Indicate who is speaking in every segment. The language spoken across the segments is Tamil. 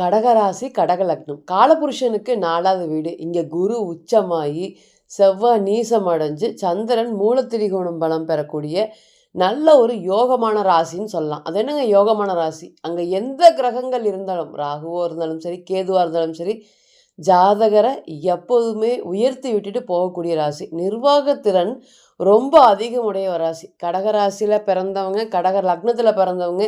Speaker 1: கடகராசி கடகலக்னம். காலபுருஷனுக்கு நாலாவது வீடு. இங்கே குரு உச்சமாகி செவ்வாய் நீசம் அடைஞ்சு சந்திரன் மூலத்திரிகோணம் பலம் பெறக்கூடிய நல்ல ஒரு யோகமான ராசின்னு சொல்லலாம். அது என்னங்க யோகமான ராசி? அங்கே எந்த கிரகங்கள் இருந்தாலும் ராகுவோ இருந்தாலும் சரி கேதுவாக இருந்தாலும் சரி ஜாதகரை எப்போதுமே உயர்த்தி விட்டுட்டு போகக்கூடிய ராசி. நிர்வாகத்திறன் ரொம்ப அதிகமுடைய ஒரு ராசி கடகராசியில் பிறந்தவங்க கடக லக்னத்தில் பிறந்தவங்க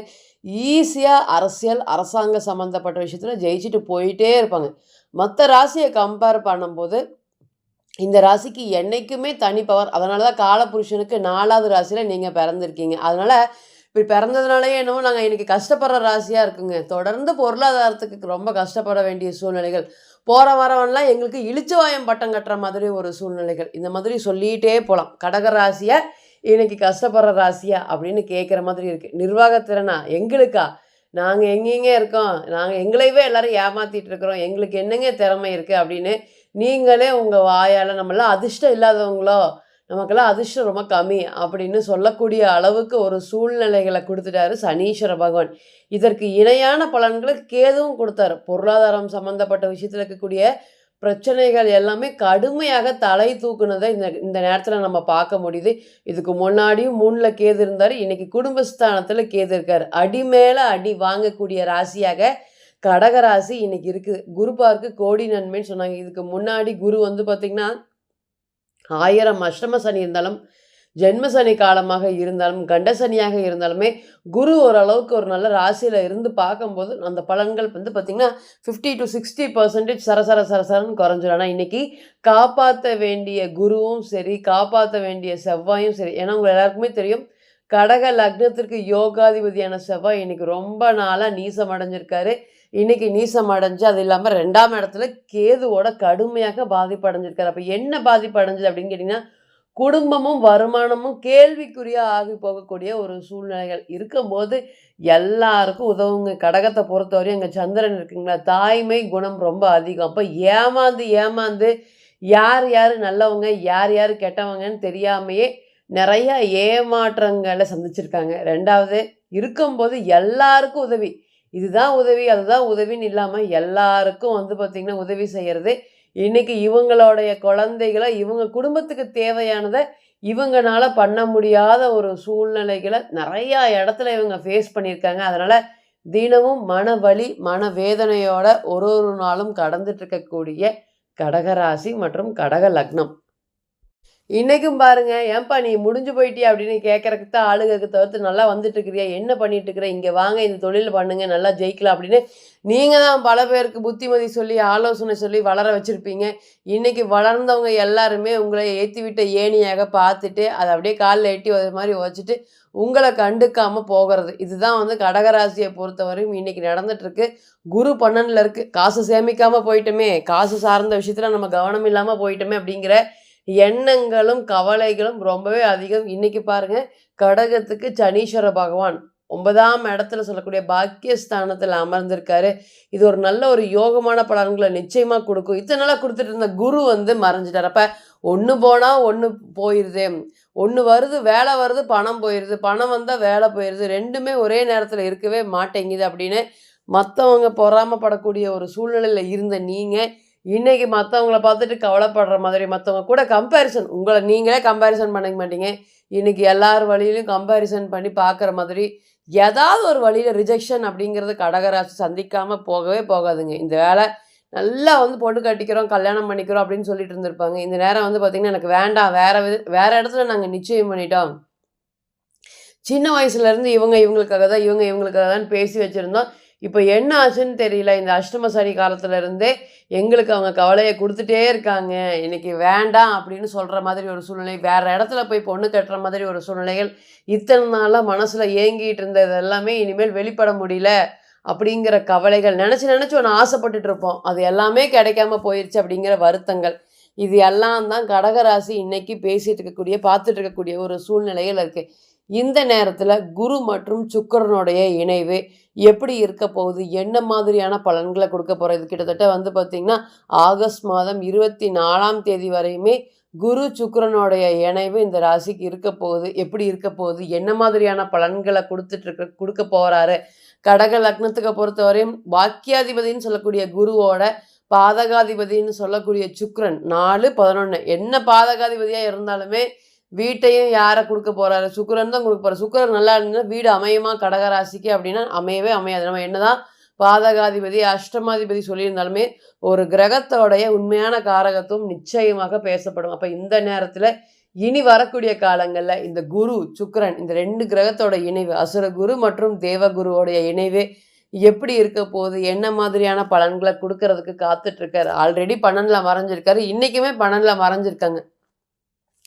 Speaker 1: ஈஸியாக அரசியல் அரசாங்க சம்மந்தப்பட்ட விஷயத்தில் ஜெயிச்சுட்டு போயிட்டே இருப்பாங்க. மற்ற ராசியை கம்பேர் பண்ணும்போது இந்த ராசிக்கு என்றைக்குமே தனி பவர் அதனால தான் காலபுருஷனுக்கு நாலாவது ராசியில் நீங்கள் பிறந்திருக்கீங்க. அதனால் இப்படி பிறந்ததுனாலே என்னவோ நாங்கள் இன்றைக்கி கஷ்டப்படுற ராசியாக இருக்குங்க. தொடர்ந்து பொருளாதாரத்துக்கு ரொம்ப கஷ்டப்பட வேண்டிய சூழ்நிலைகள். போகிற வரவன்லாம் எங்களுக்கு இழிச்சவாயம் பட்டம் கட்டுற மாதிரி ஒரு சூழ்நிலைகள். இந்த மாதிரி சொல்லிகிட்டே போகலாம் கடக ராசியை? இன்னைக்கு கஷ்டப்படுற ராசியா? அப்படின்னு கேட்குற மாதிரி இருக்குது நிர்வாகத்திறனா? எங்களுக்கா? நாங்கள் எங்கெங்கே இருக்கோம்? நாங்கள் எங்களையவே எல்லோரும் ஏமாற்றிட்டு இருக்கிறோம். எங்களுக்கு என்னங்க திறமை இருக்குது அப்படின்னு நீங்களே உங்கள் வாயால் நம்மளாம் அதிர்ஷ்டம் இல்லாதவங்களோ நமக்கெல்லாம் அதிர்ஷ்டம் ரொம்ப கம்மி அப்படின்னு சொல்லக்கூடிய அளவுக்கு ஒரு சூழ்நிலைகளை கொடுத்துட்டாரு சனீஸ்வர பகவான். இதற்கு இணையான பலன்களை கேதுவும் கொடுத்தாரு. பொருளாதாரம் சம்மந்தப்பட்ட விஷயத்தில் இருக்கக்கூடிய பிரச்சனைகள் எல்லாமே கடுமையாக தலை தூக்குனதை இந்த இந்த நேரத்தில் நம்ம பார்க்க முடியுது. இதுக்கு முன்னாடியும் மூணில் கேது இருந்தார். இன்னைக்கு குடும்பஸ்தானத்தில் கேது இருக்கார். அடி மேலே அடி வாங்கக்கூடிய ராசியாக கடக ராசி இன்னைக்கு இருக்குது. குரு பார்க்கு கோடி நன்மைன்னு சொன்னாங்க. இதுக்கு முன்னாடி குரு வந்து பார்த்திங்கன்னா ஆயிரம் அஷ்டம சனி இருந்தாலும் ஜென்ம சனி காலமாக இருந்தாலும் கண்ட சனியாக இருந்தாலுமே குரு ஓரளவுக்கு ஒரு நல்ல ராசியில் இருந்து பார்க்கும்போது அந்த பலன்கள் வந்து பார்த்திங்கன்னா ஃபிஃப்டி டு சிக்ஸ்டி பர்சன்டேஜ் சரசர சரசரன்னு குறைஞ்சிடும் ஆனால் இன்றைக்கி காப்பாற்ற வேண்டிய குருவும் சரி காப்பாற்ற வேண்டிய செவ்வாயும் சரி ஏன்னா உங்கள் எல்லாருக்குமே தெரியும் கடக லக்னத்திற்கு யோகாதிபதியான செவ்வாய் இன்றைக்கி ரொம்ப நாளாக நீசம் அடைஞ்சிருக்காரு இன்னைக்கு நீசம் அடைஞ்சு அது இல்லாமல் ரெண்டாம் இடத்துல கேதுவோட கடுமையாக பாதிப்பு அடைஞ்சிருக்காரு. அப்போ என்ன பாதிப்பு அடைஞ்சது அப்படின்னு கேட்டிங்கன்னா குடும்பமும் வருமானமும் கேள்விக்குறியாக ஆகி போகக்கூடிய ஒரு சூழ்நிலைகள். இருக்கும்போது எல்லாருக்கும் உதவுங்க. கடகத்தை பொறுத்தவரையும் எங்கள் சந்திரன் இருக்குங்களா? தாய்மை குணம் ரொம்ப அதிகம். அப்போ ஏமாந்து ஏமாந்து யார் யார் நல்லவங்க யார் யார் கெட்டவங்கன்னு தெரியாமையே நிறையா ஏமாற்றங்களை சந்திச்சிருக்காங்க. ரெண்டாவது இருக்கும்போது எல்லாருக்கும் உதவி. இதுதான் உதவி அதுதான் உதவின்னு இல்லாமல் எல்லாருக்கும் வந்து பார்த்திங்கன்னா உதவி செய்கிறது இன்னைக்கு இவங்களுடைய குழந்தைகளை இவங்க குடும்பத்துக்கு தேவையானதை இவங்களால பண்ண முடியாத ஒரு சூழ்நிலைகளை நிறையா இடத்துல இவங்க ஃபேஸ் பண்ணியிருக்காங்க. அதனால் தினமும் மன வலி மன வேதனையோட ஒரு ஒரு நாளும் கடந்துட்டு இருக்கக்கூடிய கடகராசி மற்றும் கடக லக்னம். இன்றைக்கும் பாருங்க ஏன்பா நீ முடிஞ்சு போயிட்டியா அப்படின்னு கேட்கறதுக்கு தான் ஆளுங்களுக்கு தவிர்த்து நல்லா வந்துட்டு இருக்கிறியா என்ன பண்ணிட்டு இருக்கிற இங்கே வாங்க இந்த தொழில் பண்ணுங்க நல்லா ஜெயிக்கலாம் அப்படின்னு நீங்கள் தான் பல பேருக்கு புத்திமதி சொல்லி ஆலோசனை சொல்லி வளர வச்சுருப்பீங்க. இன்றைக்கி வளர்ந்தவங்க எல்லாருமே உங்களை ஏற்றி விட்ட ஏணியாக பார்த்துட்டு அதை அப்படியே காலில் எட்டி அது மாதிரி வச்சுட்டு உங்களை கண்டுக்காமல் போகிறது. இதுதான் வந்து கடகராசியை பொறுத்தவரையும் இன்னைக்கு நடந்துட்டுருக்கு. குரு பன்னனில் இருக்குது காசு சேமிக்காமல் போயிட்டோமே. காசு சார்ந்த விஷயத்தில் நம்ம கவனம் இல்லாமல் போயிட்டோமே அப்படிங்கிற எண்ணங்களும் கவலைகளும் ரொம்பவே அதிகம். இன்னைக்கு பாருங்க கடகத்துக்கு சனீஸ்வர பகவான் ஒன்பதாம் இடத்துல சொல்லக்கூடிய பாக்கியஸ்தானத்தில் அமர்ந்திருக்காரு. இது ஒரு நல்ல ஒரு யோகமான பலன்களை நிச்சயமாக கொடுக்கும். இத்தனை நாளாக கொடுத்துட்டு இருந்த குரு வந்து மறைஞ்சிட்டார். அப்போ ஒன்று போனால் ஒன்று போயிடுது ஒன்று வருது வேலை வருது பணம் போயிடுது பணம் வந்தால் வேலை போயிடுது ரெண்டுமே ஒரே நேரத்தில் இருக்கவே மாட்டேங்குது அப்படின்னு மற்றவங்க பொறாமப்படக்கூடிய ஒரு சூழ்நிலையில் இருந்த நீங்கள் இன்னைக்கு மற்றவங்கள பார்த்துட்டு கவலைப்படுற மாதிரி மற்றவங்க கூட கம்பேரிசன் உங்களை நீங்களே கம்பேரிசன் பண்ணிக்க மாட்டீங்க. இன்னைக்கு எல்லார் வழியிலையும் கம்பேரிசன் பண்ணி பார்க்குற மாதிரி ஏதாவது ஒரு வழியில் ரிஜெக்ஷன் அப்படிங்கிறது கடகராசி சந்திக்காமல் போகவே போகாதுங்க. இந்த வேலை நல்லா வந்து பொண்ணு கட்டிக்கிறோம் கல்யாணம் பண்ணிக்கிறோம் அப்படின்னு சொல்லிட்டு இருந்திருப்பாங்க. இந்த நேரம் வந்து பார்த்திங்கன்னா எனக்கு வேண்டாம். வேறு வித வேறு இடத்துல நாங்கள் நிச்சயம் பண்ணிட்டோம். சின்ன வயசுலேருந்து இவங்க இவங்களுக்காக தான் இவங்க இவங்களுக்காக தான் பேசி வச்சுருந்தோம். இப்போ என்ன ஆச்சுன்னு தெரியல. இந்த அஷ்டம சனி காலத்துலேருந்தே எங்களுக்கு அவங்க கவலையை கொடுத்துட்டே இருக்காங்க. இன்னைக்கு வேண்டாம் அப்படின்னு சொல்கிற மாதிரி ஒரு சூழ்நிலை வேறு இடத்துல போய் பொண்ணு கட்டுற மாதிரி ஒரு சூழ்நிலைகள் இத்தனை நாளாக மனசில் ஏங்கிட்டு இருந்தது எல்லாமே இனிமேல் வெளிப்பட முடியல அப்படிங்கிற கவலைகள். நினச்சி நினச்சி ஒன்று ஆசைப்பட்டுட்டு இருப்போம். அது எல்லாமே கிடைக்காம போயிடுச்சு அப்படிங்கிற வருத்தங்கள். இது எல்லாம் தான் கடகராசி இன்னைக்கு பேசிட்டு இருக்கக்கூடிய பார்த்துட்டு இருக்கக்கூடிய ஒரு சூழ்நிலைகள் இருக்குது இந்த நேரத்தில் குரு மற்றும் சுக்கரனுடைய இணைவு எப்படி இருக்க போகுது? என்ன மாதிரியான பலன்களை கொடுக்க போகிறது கிட்டத்தட்ட வந்து பார்த்திங்கன்னா ஆகஸ்ட் மாதம் இருபத்தி நாலாம் தேதி வரையுமே குரு சுக்கரனுடைய இணைவு இந்த ராசிக்கு இருக்க போகுது. எப்படி இருக்க போகுது? என்ன மாதிரியான பலன்களை கொடுத்துட்ருக்க கொடுக்க போகிறாரு கடக லக்னத்துக்கு பொறுத்தவரையும் வாக்கியாதிபதின்னு சொல்லக்கூடிய குருவோட பாதகாதிபதின்னு சொல்லக்கூடிய சுக்ரன் நாலு பதினொன்று என்ன பாதகாதிபதியாக இருந்தாலுமே வீட்டையும் யாரை கொடுக்க போகிறாரு சுக்கிரன் தான் கொடுக்க போகிறார் சுக்கிரன் நல்லா இருந்தா வீடு அமையுமா? கடகராசிக்கு அப்படின்னா அமையவே அமையாது. நம்ம என்னதான் பாதகாதிபதி அஷ்டமாதிபதி சொல்லியிருந்தாலுமே ஒரு கிரகத்தோடைய உண்மையான காரகத்துவம் நிச்சயமாக பேசப்படும். அப்போ இந்த நேரத்தில் இனி வரக்கூடிய காலங்களில் இந்த குரு சுக்கிரன் இந்த ரெண்டு கிரகத்தோட இணைவு அசுர குரு மற்றும் தேவகுருவோடைய இணைவு எப்படி இருக்க போகுது? என்ன மாதிரியான பலன்களை கொடுக்கறதுக்கு காத்துட்ருக்காரு ஆல்ரெடி பன்னெண்டில் மறைஞ்சிருக்காரு. இன்றைக்குமே பன்னெண்டில் மறைஞ்சிருக்காங்க.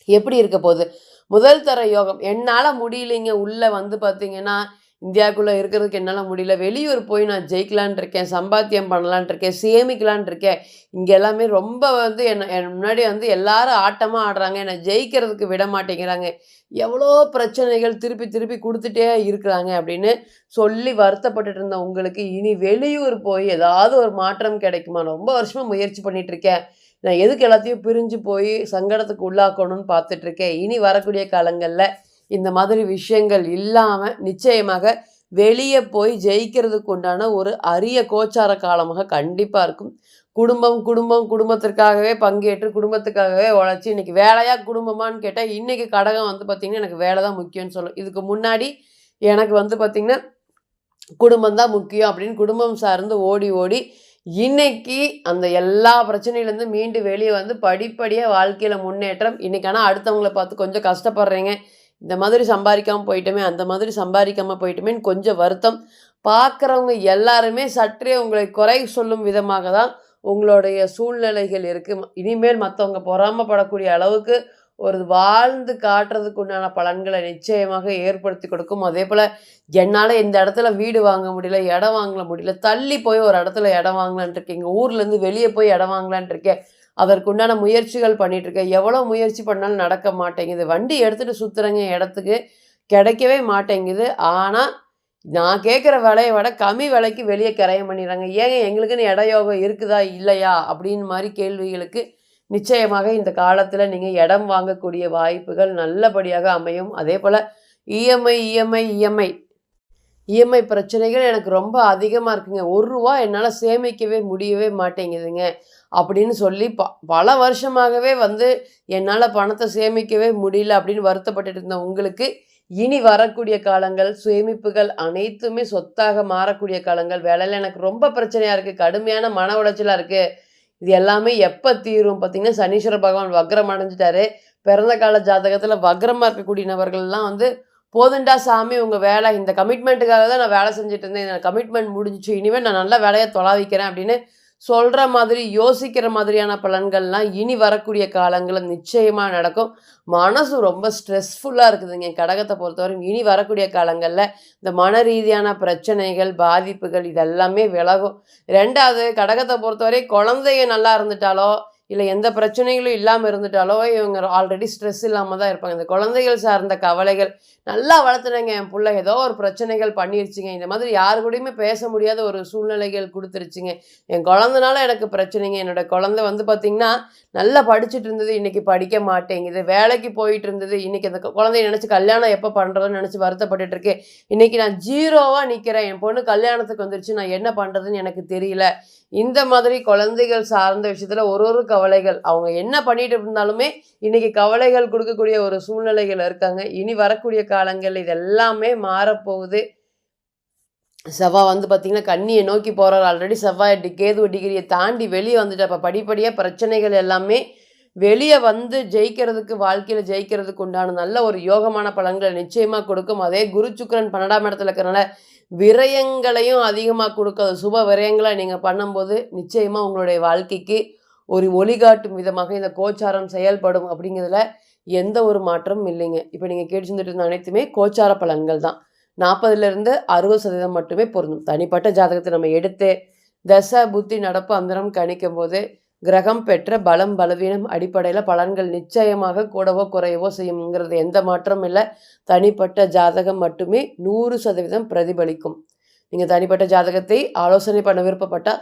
Speaker 1: எப்படி இருக்க போகுது? முதல் தர யோகம். என்னால் முடியலைங்க. உள்ளே வந்து பார்த்தீங்கன்னா இந்தியாவுக்குள்ளே இருக்கிறதுக்கு என்னால் முடியல. வெளியூர் போய் நான் ஜெயிக்கலான் இருக்கேன் சம்பாத்தியம் பண்ணலான் இருக்கேன் சேமிக்கலான் இருக்கேன். இங்கே எல்லாமே ரொம்ப வந்து என்ன என் முன்னாடி வந்து எல்லாரும் ஆட்டமாக ஆடுறாங்க. என்னை ஜெயிக்கிறதுக்கு விட மாட்டேங்கிறாங்க. எவ்வளோ பிரச்சனைகள் திருப்பி திருப்பி கொடுத்துட்டே இருக்கிறாங்க அப்படின்னு சொல்லி வருத்தப்பட்டுட்டு இருந்த உங்களுக்கு இனி வெளியூர் போய் ஏதாவது ஒரு மாற்றம் கிடைக்குமா? ரொம்ப வருஷமாக முயற்சி பண்ணிகிட்ருக்கேன் நான் எதுக்கு எல்லாத்தையும் பிரிஞ்சு போய் சங்கடத்துக்கு உள்ளாக்கணும்னு பார்த்துட்ருக்கேன் இனி வரக்கூடிய காலங்களில் இந்த மாதிரி விஷயங்கள் இல்லாமல் நிச்சயமாக வெளியே போய் ஜெயிக்கிறதுக்கு உண்டான ஒரு அரிய கோச்சார காலமாக கண்டிப்பாக இருக்கும். குடும்பம் குடும்பம் குடும்பத்திற்காகவே பங்கேற்று குடும்பத்துக்காகவே உழைச்சி இன்னைக்கு வேலையா குடும்பமான்னு கேட்டால் இன்றைக்கி கடகம் வந்து பார்த்திங்கன்னா எனக்கு வேலை தான் முக்கியம்னு சொல்லும். இதுக்கு முன்னாடி எனக்கு வந்து பார்த்திங்கன்னா குடும்பம் தான் முக்கியம் அப்படின்னு குடும்பம் சார்ந்து ஓடி ஓடி இன்னைக்கு அந்த எல்லா பிரச்சனையிலேருந்து மீண்டு வெளியே வந்து படிப்படியாக வாழ்க்கையில் முன்னேற்றம் இன்றைக்கான ஆனால் அடுத்தவங்கள பார்த்து கொஞ்சம் கஷ்டப்படுறீங்க. இந்த மாதிரி சம்பாதிக்காமல் போயிட்டோமே அந்த மாதிரி சம்பாதிக்காமல் போயிட்டோமேன்னு கொஞ்சம் வருத்தம். பார்க்குறவங்க எல்லாருமே சற்றே உங்களை குறை சொல்லும் விதமாக தான் உங்களுடைய சூழ்நிலைகள் இருக்குது இனிமேல் மற்றவங்க பொறாமப்படக்கூடிய அளவுக்கு ஒரு வாழ்ந்து காட்டுறதுக்கு உண்டான பலன்களை நிச்சயமாக ஏற்படுத்தி கொடுக்கும். அதே போல் என்னால் இந்த இடத்துல வீடு வாங்க முடியல இடம் வாங்க முடியல தள்ளி போய் ஒரு இடத்துல இடம் வாங்கலான் இருக்கேன் எங்கள் ஊர்லேருந்து வெளியே போய் இடம் வாங்கலான் இருக்கேன் அதற்குண்டான முயற்சிகள் பண்ணிட்டு இருக்கேன் எவ்வளோ முயற்சி பண்ணாலும் நடக்க மாட்டேங்குது. வண்டி எடுத்துகிட்டு சுற்றுறங்க இடத்துக்கு கிடைக்கவே மாட்டேங்குது. ஆனால் நான் கேட்குற விலையை விட கம்மி விலைக்கு வெளியே கரையம் பண்ணிடுறாங்க. ஏங்க எங்களுக்குன்னு இட யோகம் இருக்குதா இல்லையா? அப்படின்னு மாதிரி கேள்விகளுக்கு நிச்சயமாக இந்த காலத்தில் நீங்கள் இடம் வாங்கக்கூடிய வாய்ப்புகள் நல்லபடியாக அமையும். அதே போல் இஎம்ஐ இஎம்ஐ இஎம்ஐ இஎம்ஐ பிரச்சனைகள் எனக்கு ரொம்ப அதிகமாக இருக்குங்க. ஒரு ரூபா என்னால் சேமிக்கவே முடியவே மாட்டேங்குதுங்க. அப்படின்னு சொல்லி ப பல வருஷமாகவே வந்து என்னால் பணத்தை சேமிக்கவே முடியல அப்படின்னு வருத்தப்பட்டுட்டு இருந்த உங்களுக்கு இனி வரக்கூடிய காலங்கள் சேமிப்புகள் அனைத்துமே சொத்தாக மாறக்கூடிய காலங்கள். வேலையில் எனக்கு ரொம்ப பிரச்சனையாக இருக்குது கடுமையான மன உளைச்சலாக இருக்குது இது எல்லாமே எப்போ தீரும்? பார்த்திங்கன்னா சனீஸ்வர பகவான் வக்ரம் அடைஞ்சிட்டாரு. பிறந்த கால ஜாதகத்தில் வக்ரமாக இருக்கக்கூடிய நபர்கள்லாம் வந்து போதுண்டா சாமி உங்கள் வேலை. இந்த கமிட்மெண்ட்டுக்காக தான் நான் வேலை செஞ்சுட்டு இருந்தேன். இந்த கமிட்மெண்ட் முடிஞ்சிச்சு. இனிமேல் நான் நல்ல வேலையை தொலாவிக்கிறேன் அப்படின்னு சொல்கிற மாதிரி யோசிக்கிற மாதிரியான பலன்கள்லாம் இனி வரக்கூடிய காலங்களில் நிச்சயமாக நடக்கும். மனசு ரொம்ப ஸ்ட்ரெஸ்ஃபுல்லாக இருக்குதுங்க. என் கடகத்தை பொறுத்தவரைக்கும் இனி வரக்கூடிய காலங்களில் இந்த மன ரீதியான பிரச்சனைகள் பாதிப்புகள் இதெல்லாமே விலகும். ரெண்டாவது கடகத்தை பொறுத்தவரை குழந்தைங்க நல்லா இருந்துட்டாலோ இல்லை எந்த பிரச்சனைகளும் இல்லாமல் இருந்துட்டாலோ இவங்க ஆல்ரெடி ஸ்ட்ரெஸ் இல்லாமல் தான் இருப்பாங்க. இந்த குழந்தைகள் சார்ந்த கவலைகள் நல்லா வளர்த்துனேங்க. என் பிள்ளை ஏதோ ஒரு பிரச்சனைகள் பண்ணிருச்சுங்க. இந்த மாதிரி யாரு கூடயுமே பேச முடியாத ஒரு சூழ்நிலைகள் கொடுத்துருச்சுங்க. என் குழந்தனால எனக்கு பிரச்சனைங்க. என்னோட குழந்தை வந்து பார்த்திங்கன்னா நல்லா படிச்சுட்டு இருந்தது. இன்றைக்கி படிக்க மாட்டேங்குது வேலைக்கு போயிட்டு இருந்தது. இன்றைக்கி அந்த குழந்தைய நினச்சி கல்யாணம் எப்போ பண்ணுறதுன்னு நினச்சி வருத்தப்பட்டுட்டு இருக்கேன். இன்றைக்கி நான் ஜீரோவாக நிற்கிறேன் என் பொண்ணு கல்யாணத்துக்கு வந்துருச்சு. நான் என்ன பண்ணுறதுன்னு எனக்கு தெரியல. இந்த மாதிரி குழந்தைகள் சார்ந்த விஷயத்தில் ஒரு ஒரு கவலை கவலைகள். அவங்க என்ன பண்ணிட்டு இருந்தாலுமே இன்னைக்கு கவலைகள் கொடுக்கக்கூடிய ஒரு சூழ்நிலைகள் இருக்காங்க. இனி வரக்கூடிய காலங்கள் இது எல்லாமே மாறப்போகுது. செவ்வாய் வந்து பார்த்திங்கன்னா கண்ணியை நோக்கி போகிறார் ஆல்ரெடி செவ்வாய் டி கேது டிகிரியை தாண்டி வெளியே வந்துட்டு அப்போ படிப்படியாக பிரச்சனைகள் எல்லாமே வெளியே வந்து ஜெயிக்கிறதுக்கு வாழ்க்கையில் ஜெயிக்கிறதுக்கு உண்டான நல்ல ஒரு யோகமான பலன்களை நிச்சயமாக கொடுக்கும். அதே குரு சுக்கரன் பன்னெண்டாம் இடத்துல இருக்கிறனால விரயங்களையும் அதிகமாக கொடுக்காது சுப விரயங்களை நீங்கள் பண்ணும்போது நிச்சயமாக உங்களுடைய வாழ்க்கைக்கு ஒரு ஒளிகாட்டும் விதமாக இந்த கோச்சாரம் செயல்படும் அப்படிங்கிறதுல எந்த ஒரு மாற்றமும் இல்லைங்க. இப்போ நீங்கள் கேட்டு செஞ்சுட்டு இருந்த அனைத்துமே கோச்சார பலன்கள் தான். நாற்பதுலேருந்து அறுபது சதவீதம் மட்டுமே பொருந்தும். தனிப்பட்ட ஜாதகத்தை நம்ம எடுத்து தசை புத்தி நடப்பு அந்தரம் கணிக்கும் போது கிரகம் பெற்ற பலம் பலவீனம் அடிப்படையில் பலன்கள் நிச்சயமாக கூடவோ குறையவோ செய்யுங்கிறது எந்த மாற்றமும் இல்லை. தனிப்பட்ட ஜாதகம் மட்டுமே நூறு சதவீதம் பிரதிபலிக்கும். நீங்கள் தனிப்பட்ட ஜாதகத்தை ஆலோசனை பண்ண விருப்பப்பட்டால்